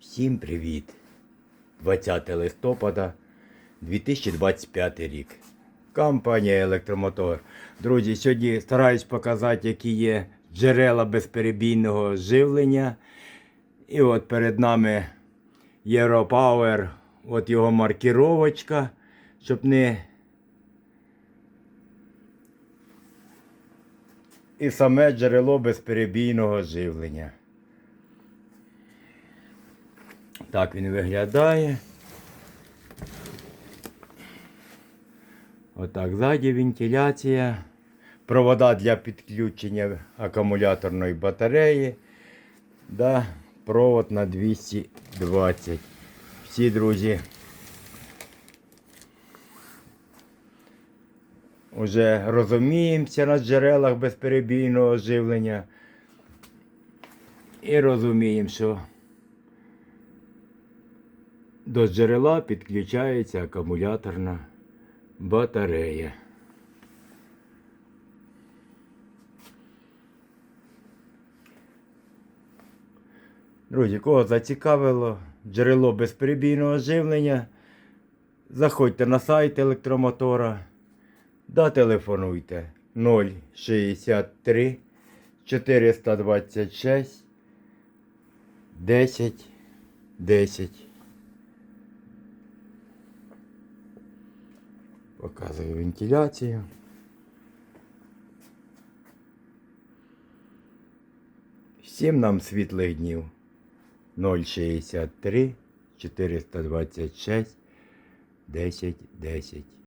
Всім привіт! 20 листопада 2025 рік. Компанія Електромотор. Друзі, сьогодні стараюсь показати, які є джерела безперебійного живлення. І от перед нами Europower, от його маркіровочка, щоб не. І саме джерело безперебійного живлення. Так він виглядає. Отак, ззаді вентиляція. Провода для підключення акумуляторної батареї. Да, провод на 220. Всі друзі. Уже розуміємося на джерелах безперебійного живлення. І розуміємо, що до джерела підключається акумуляторна батарея. Друзі, кого зацікавило джерело безперебійного живлення, заходьте на сайт електромотора да телефонуйте 063 426 10 10. Показую вентиляцію. Всім нам світлих днів. 063 426 10 10.